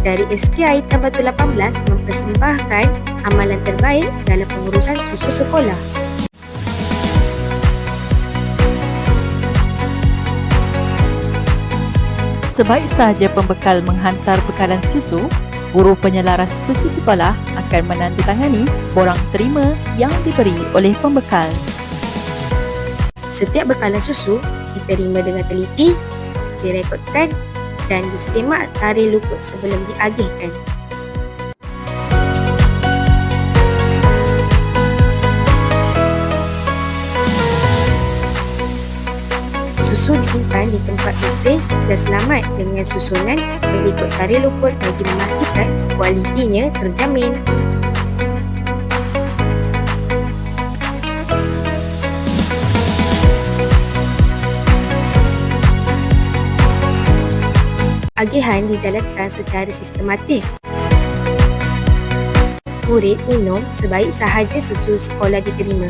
dari SKI Tambah 18 mempersembahkan amalan terbaik dalam pengurusan susu sekolah. Sebaik sahaja pembekal menghantar bekalan susu, guru penyelaras susu sekolah akan menandatangani borang terima yang diberi oleh pembekal. Setiap bekalan susu diterima dengan teliti, direkodkan dan disemak tarikh luput sebelum diagihkan. Susu disimpan di tempat bersih dan selamat dengan susunan mengikut tarikh luput bagi memastikan kualitinya terjamin. Agihan dijalankan secara sistematik. Murid minum sebaik sahaja susu sekolah diterima.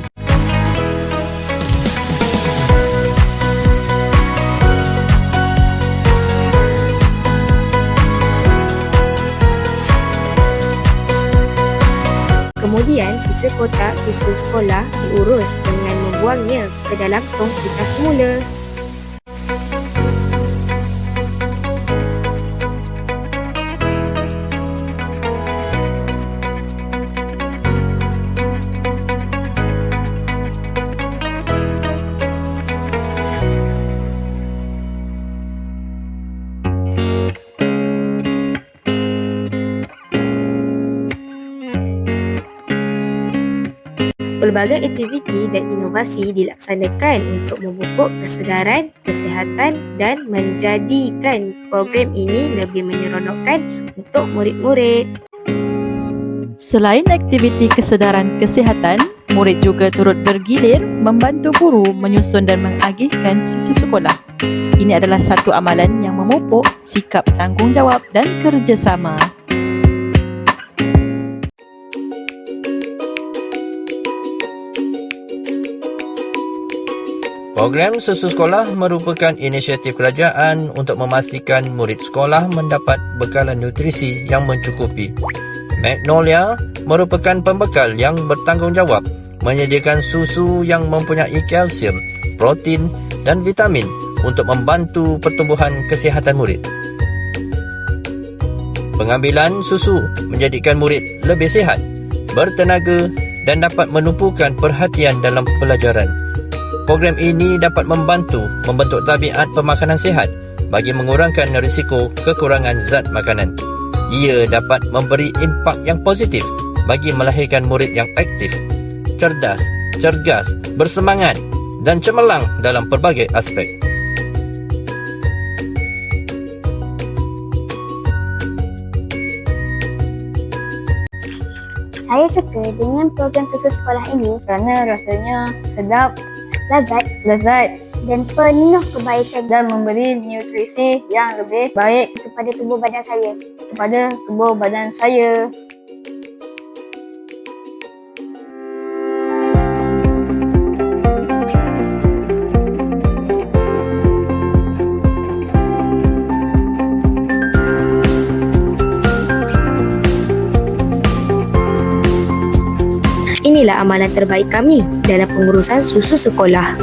Kemudian, sisa kotak susu sekolah diurus dengan membuangnya ke dalam tong kita semula. Pelbagai aktiviti dan inovasi dilaksanakan untuk memupuk kesedaran, kesihatan dan menjadikan program ini lebih menyeronokkan untuk murid-murid. Selain aktiviti kesedaran kesihatan, murid juga turut bergilir membantu guru menyusun dan mengagihkan susu sekolah. Ini adalah satu amalan yang memupuk sikap tanggungjawab dan kerjasama. Program Susu Sekolah merupakan inisiatif kerajaan untuk memastikan murid sekolah mendapat bekalan nutrisi yang mencukupi. Magnolia merupakan pembekal yang bertanggungjawab menyediakan susu yang mempunyai kalsium, protein dan vitamin untuk membantu pertumbuhan kesihatan murid. Pengambilan susu menjadikan murid lebih sihat, bertenaga dan dapat menumpukan perhatian dalam pelajaran. Program ini dapat membantu membentuk tabiat pemakanan sihat bagi mengurangkan risiko kekurangan zat makanan. Ia dapat memberi impak yang positif bagi melahirkan murid yang aktif, cerdas, cergas, bersemangat dan cemerlang dalam pelbagai aspek. Saya suka dengan program susu sekolah ini kerana rasanya sedap, lazat lezat dan penuh kebaikan dan memberi nutrisi yang lebih baik kepada tubuh badan saya. kepada tubuh badan saya. Inilah amalan terbaik kami dalam pengurusan susu sekolah.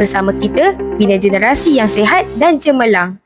Bersama kita, bina generasi yang sihat dan cemerlang.